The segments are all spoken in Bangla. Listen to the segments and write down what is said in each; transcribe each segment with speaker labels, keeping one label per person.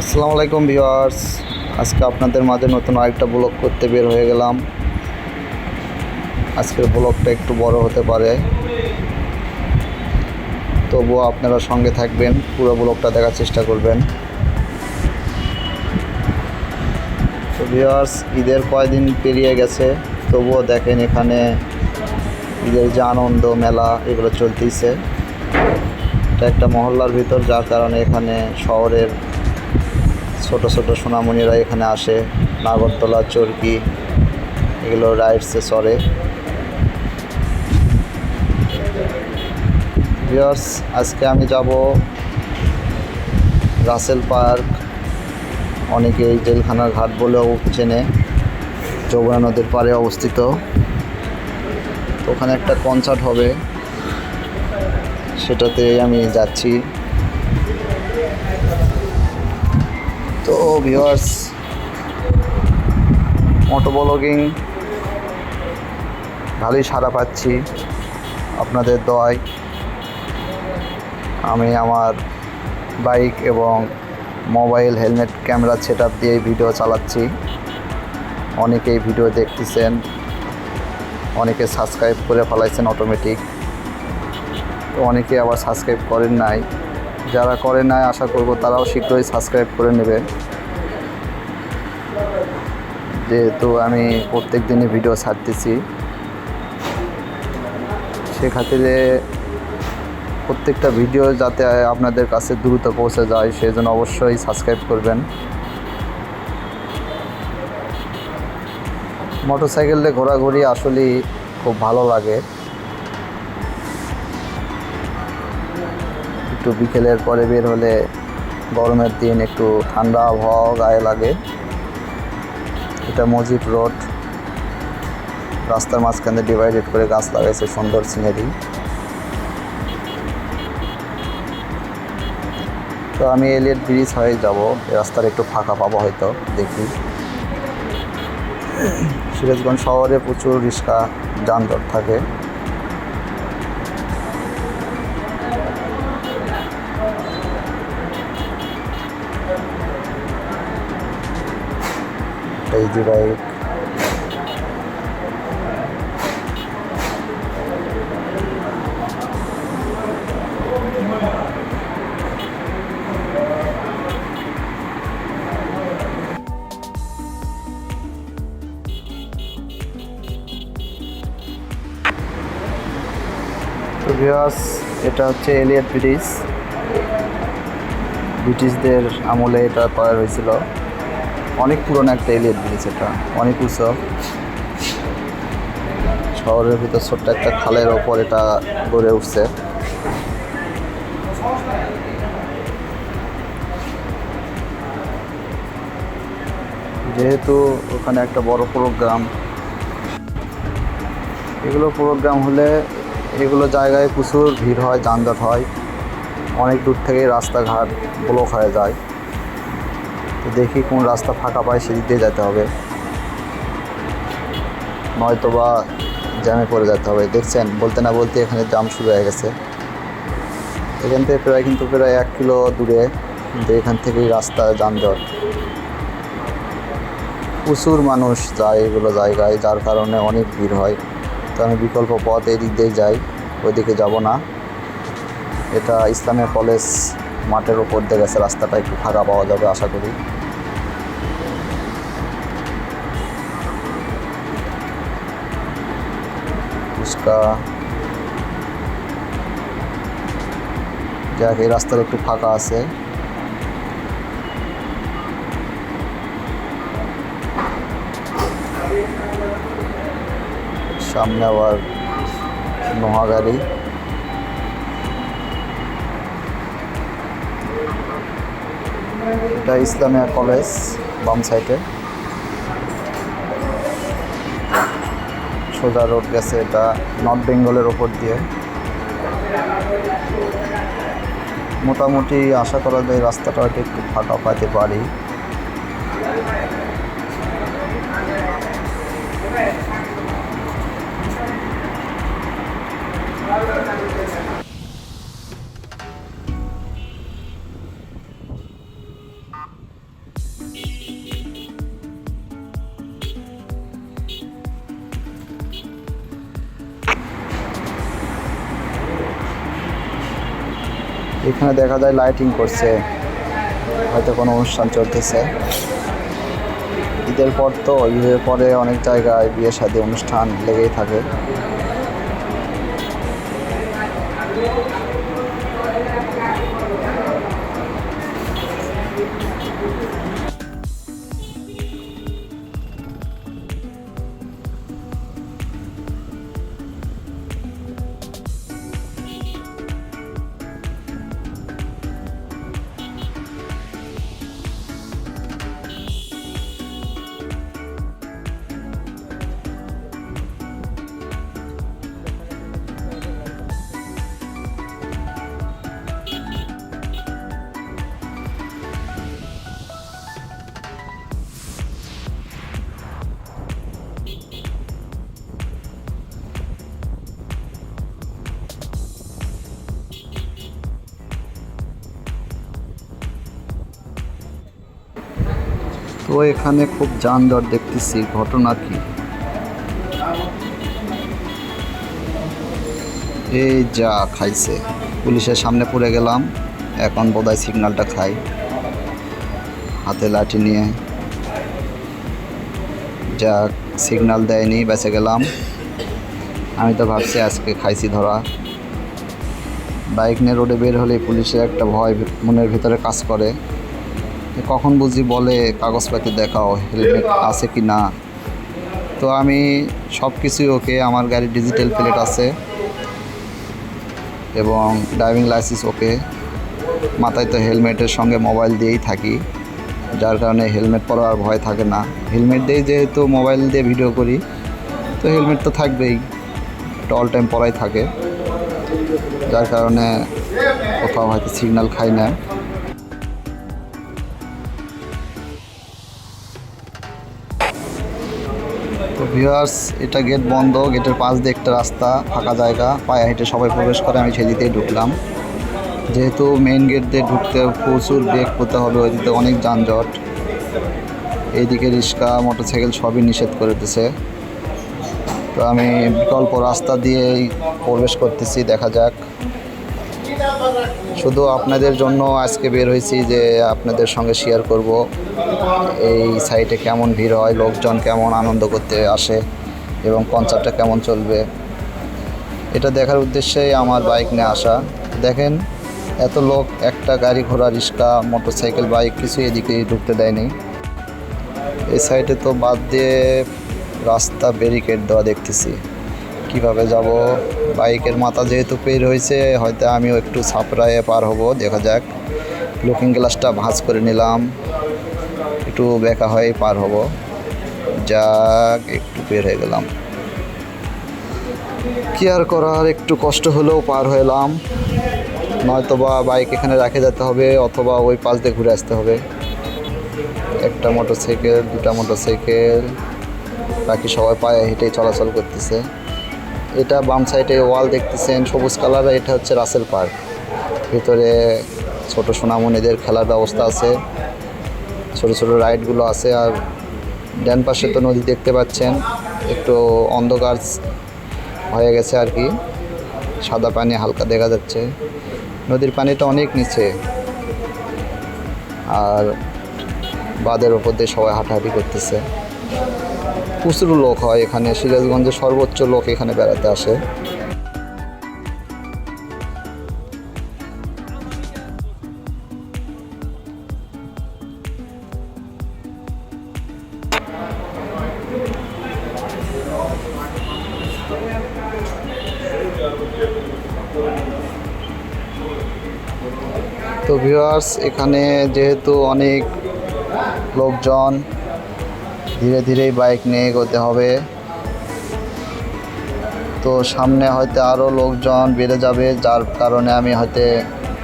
Speaker 1: আসসালামু আলাইকুম ভিউয়ার্স। আজকে আপনাদের মাঝে নতুন আরেকটা ব্লগ করতে বের হয়ে গেলাম। আজকের ব্লগটা একটু বড় হতে পারে। তবুও আপনারা সঙ্গে থাকবেন, পুরো ব্লগটা দেখার চেষ্টা করবেন। তো ভিউয়ার্স, ঈদের কয়দিন পেরিয়ে গেছে, তবুও দেখেন এখানে ঈদের যে আনন্দ মেলা, এগুলো চলতেইছে। এটা একটা মহল্লার ভিতর, যার কারণে এখানে শহরের ছোট ছোট সোনামণিরা এখানে আসে। নাগরতলা চরকি, এগুলো রাইডসে চড়ে। আজকে আমি যাব রাসেল পার্ক। অনেকে এই জেলখানার ঘাট বলেও চেনে। যমুনা নদীর পাড়ে অবস্থিত। ওখানে একটা কনসার্ট হবে। সেটাতে আমি যাচ্ছি। তো ভিউয়ার্স মোটো ব্লগিং ভালোই সাড়া পাচ্ছি আপনাদের দয়। আমি আমার বাইক এবং mobile helmet camera set up দিয়ে ভিডিও চালাচ্ছি। অনেকেই ভিডিও দেখতেছেন, অনেকে সাবস্ক্রাইব করে ফেলাইছেন অটোমেটিক অনেকে আবার সাবস্ক্রাইব করেন নাই। যারা করে নাই, আশা করব তারাও শীঘ্রই সাবস্ক্রাইব করে নেবে। যেহেতু আমি প্রত্যেক দিনই ভিডিও ছাড়তেছি। সে খাতিরে প্রত্যেকটা ভিডিও যাতে আপনাদের কাছে দ্রুত পৌঁছে যায় সেই জন্য অবশ্যই সাবস্ক্রাইব করবেন। মোটরসাইকেলে ঘোরাঘুরি আসলেই খুব ভালো লাগে। একটু বিকেলের পরে বের হলে গরমের দিন একটু ঠান্ডা আবহাওয়া গায়ে লাগে। এটা মজিদ রোড। রাস্তার মাঝখানে ডিভাইডেড করে গাছ লাগাইছে সুন্দর সিনারি তো আমি এলিয়েট ব্রিজ হয়ে যাব। রাস্তার একটু ফাঁকা পাবো হয়তো, দেখি। সিরাজগঞ্জ শহরে প্রচুর রিক্সা যানজট থাকে। যে বাইক এটা হচ্ছে এলিয়েট ব্রিজ ব্রিটিশদের আমলে এটা করা হয়েছিল। অনেক পুরনো একটা এলিয়েট ব্রিজ এটা। অনেক উঁচু। শহরের ভিতর ছোট্ট একটা খালের ওপর এটা গড়ে উঠছে। যেহেতু ওখানে একটা বড় প্রোগ্রাম এগুলো প্রোগ্রাম হলে এগুলো জায়গায় প্রচুর ভিড় হয়, যানজট হয়। অনেক দূর থেকে রাস্তাঘাট ব্লক হয়ে যায়। দেখি কোন রাস্তা ফাঁকা পায়, সেদিক দিয়ে যেতে হবে। নয়তো বা জ্যামে পড়ে যেতে হবে। দেখছেন, বলতে না বলতে এখানে জাম শুরু হয়ে গেছে। এখান থেকে প্রায় কিন্তু প্রায় এক কিলো দূরে কিন্তু এখান থেকেই রাস্তা যানজট। প্রচুর মানুষ যায় এগুলো জায়গায়, যার কারণে অনেক ভিড় হয়। তো আমি বিকল্প পথ এই দিক দিয়ে যাই, ওইদিকে যাব না। এটা ইসলামিয়া কলেজ মাঠের ওপর দিয়ে গেছে, রাস্তাটা একটু ফাঁকা পাওয়া যাবে, আশা করি। ফুচকা যাক, এই রাস্তাটা একটু ফাঁকা আছে। সামনে আবার নোহা গাড়ি। এটা ইসলামিয়া কলেজ, বাম সাইডে সোজা রোড গেছে, এটা নর্থ বেঙ্গলের ওপর দিয়ে। মোটামুটি আশা করা যায় রাস্তাটা হয়তো একটু ফাঁকা পাইতে পারি। এখানে দেখা যায় লাইটিং করছে। হয়তো কোনো অনুষ্ঠান চলতেছে। ঈদের পর তো ঈদের পরে অনেক জায়গায় বিয়ে শাদী অনুষ্ঠান লেগেই থাকে। এখানে খুব যানজট দেখতেছি, ঘটনা কি? এই যা খাইছে, পুলিশের সামনে পড়ে গেলাম, এখন বোধহয় সিগন্যালটা খাই। হাতে লাঠি নিয়ে। যা সিগন্যাল দেয়নি, বেঁচে গেলাম। আমি তো ভাবছি আজকে খাইছি ধরা। বাইক নিয়ে রোডে বের হলে পুলিশের একটা ভয় মনের ভিতরে কাজ করে। কখন বুঝি বলে কাগজপাতি দেখাও হেলমেট আছে কি না? তো আমি সব কিছুই ওকে, আমার গাড়ির ডিজিটাল প্লেট আছে এবং ড্রাইভিং লাইসেন্স ওকে। মাথায় তো হেলমেটের সঙ্গে মোবাইল দিয়েই থাকি, যার কারণে হেলমেট পরার ভয় থাকে না। হেলমেট দিয়ে যেহেতু মোবাইল দিয়ে ভিডিও করি, তো হেলমেট তো থাকবেই অল টাইম পরাই থাকে। যার কারণে কোথাও হয়তো সিগন্যাল খাই না। তো ভিউয়ার্স এটা গেট বন্ধ গেটের পাশ দিয়ে একটা রাস্তা, ফাঁকা জায়গা, পায়ে হেঁটে সবাই প্রবেশ করে, আমি সেদিকেই ঢুকলাম। যেহেতু মেইন গেট দিয়ে ঢুকতে প্রচুর ব্রেক করতে হবে ওইদিকে অনেক যানজট। এইদিকে রিক্সা, মোটরসাইকেল সবই নিষেধ করে দিছে। তো আমি বিকল্প রাস্তা দিয়েই প্রবেশ করতেছি, দেখা যাক। শুধু আপনাদের জন্য আজকে বের হয়েছি যে আপনাদের সঙ্গে শেয়ার করব। এই সাইটে কেমন ভিড় হয়, লোকজন কেমন আনন্দ করতে আসে এবং কনসার্টটা কেমন চলবে। এটা দেখার উদ্দেশ্যেই আমার বাইক নিয়ে আসা। দেখেন, এত লোক, একটা গাড়ি ঘোড়া, রিক্সা মোটরসাইকেল বাইক কিছু এদিকে ঢুকতে দেয়নি। এই সাইডে তো বাদ দিয়ে রাস্তা ব্যারিকেড দেওয়া দেখতেছি। কীভাবে যাব? বাইকের মাথা যেহেতু পের হয়েছে, হয়তো আমিও একটু ছাপড়ায় পার হব, দেখা যাক। লুকিং গ্লাসটা ভাঁজ করে নিলাম। একটু বেকা হয়ে পার হব। যাক, একটু বের হয়ে গেলাম। কি আর করার, একটু কষ্ট হলেও পার হলাম নয়তো বা বাইক এখানে রাখে যেতে হবে, অথবা ওই পাশ দিয়ে ঘুরে আসতে হবে। একটা মোটর সাইকেল দুটা মোটর সাইকেল বাকি সবাই পায়ে হেঁটেই চলাচল করতেছে। এটা বাম সাইডে ওয়াল দেখতেছেন, সবুজ কালার এটা হচ্ছে রাসেল পার্ক। ভিতরে ছোট সোনামণিদের খেলার ব্যবস্থা আছে, ছোট ছোট রাইডগুলো আছে, আর ডান পাশে তো নদী দেখতে পাচ্ছেন, একটু অন্ধকার হয়ে গেছে আর কি, সাদা পানি হালকা দেখা যাচ্ছে। নদীর পানিটা অনেক নিচে, আর বাঁধের ওপর দিয়ে সবাই হাঁটাহাঁটি করতেছে। প্রচুর লোক হয় এখানে। সিরাজগঞ্জে সর্বোচ্চ লোক এখানে বেড়াতে আসে। তো ভিউয়ার্স এখানে যেহেতু অনেক লোকজন ধীরে ধীরেই বাইক নিয়ে এগোতে হবে। তো সামনে হয়তো আরও লোকজন বেড়ে যাবে, যার কারণে আমি হয়তো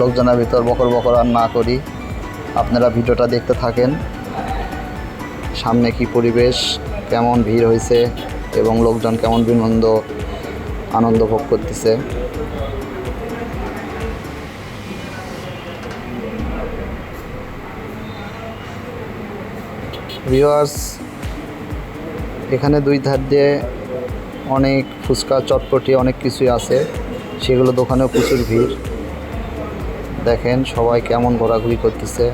Speaker 1: লোকজনের ভিতর বকর বকর আর না করি। আপনারা ভিডিওটা দেখতে থাকেন। সামনে কি পরিবেশ, কেমন ভিড় হয়েছে এবং লোকজন কেমন বিনন্দ, আনন্দ ভোগ করতেছে। ভিউয়ার্স এখানে দুই ধার দিয়ে অনেক ফুচকা, চটপটি, অনেক কিছুই আছে। সেগুলো দোকানেও প্রচুর ভিড়। দেখেন সবাই কেমন ঘোরাঘুরি করতেছে।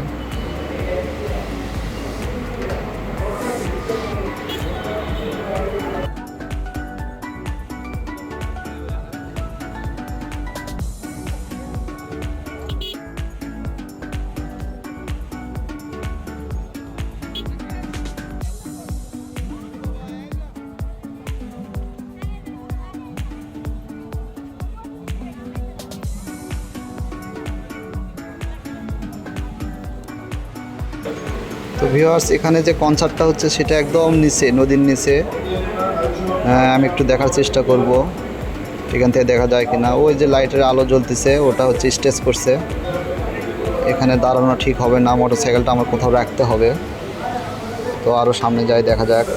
Speaker 1: ভিউয়ার্স এখানে যে কনসার্টটা হচ্ছে সেটা একদম নিচে নদীর নিচে। হ্যাঁ, আমি একটু দেখার চেষ্টা করব। এখান থেকে দেখা যায় কি না ওই যে লাইটের আলো জ্বলতেছে ওটা হচ্ছে স্টেজ করছে। এখানে দাঁড়ানো ঠিক হবে না মোটরসাইকেলটা আমার কোথাও রাখতে হবে। তো আরও সামনে যাই দেখা যাক।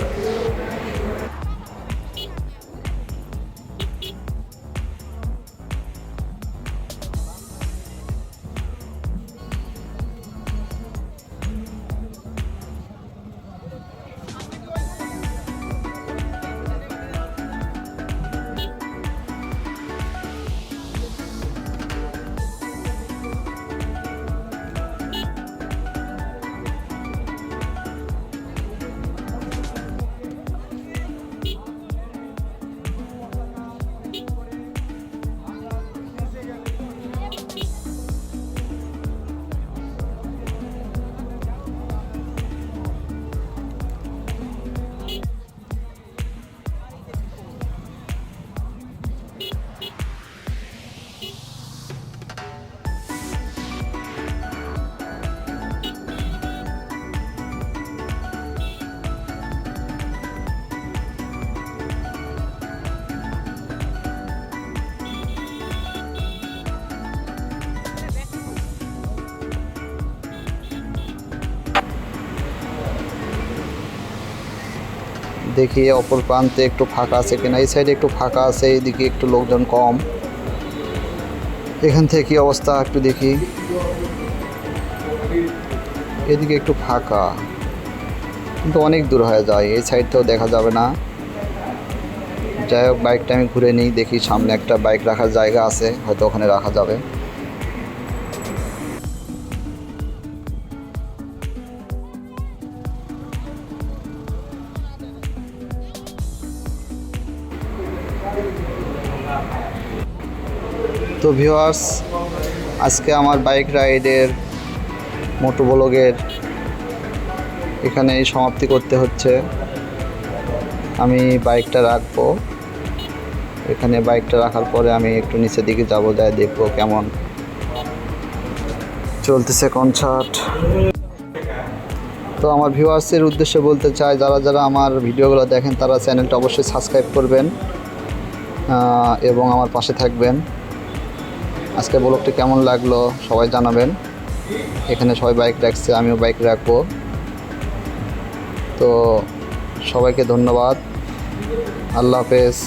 Speaker 1: দেখি অপর প্রান্তে একটু ফাঁকা আছে কিনা, এই সাইডে একটু ফাঁকা আছে, এইদিকে একটু লোকজন কম। এখান থেকে অবস্থা একটু দেখি। এদিকে একটু ফাঁকা। কিন্তু অনেক দূর হয়ে যায়, এই সাইডটাও দেখা যাবে না। যাই হোক বাইকটা আমি ঘুরে নিই, দেখি সামনে একটা বাইক রাখার জায়গা আছে, হয়তো ওখানে রাখা যাবে। তো ভিউয়ার্স, আজকে আমার বাইক রাইডের মোটো ব্লগের এখানে সমাপ্তি করতে হচ্ছে। আমি বাইকটা রাখব। এখানে বাইকটা রাখার পরে আমি একটু নিচের দিকে যাব, যাই দেখব কেমন চলতেছে কনসার্ট। তো আমার ভিউয়ার্সের উদ্দেশ্যে বলতে চাই, যারা যারা আমার ভিডিওগুলো দেখেন, তারা চ্যানেলটা অবশ্যই সাবস্ক্রাইব করবেন। এবং আমার পাশে থাকবেন। আজকে ব্লগটি কেমন লাগল সবাই জানাবেন। এখানে সবাই বাইক রাখছে, আমিও বাইক রাখব। তো সবাইকে ধন্যবাদ। আল্লাহ হাফেজ।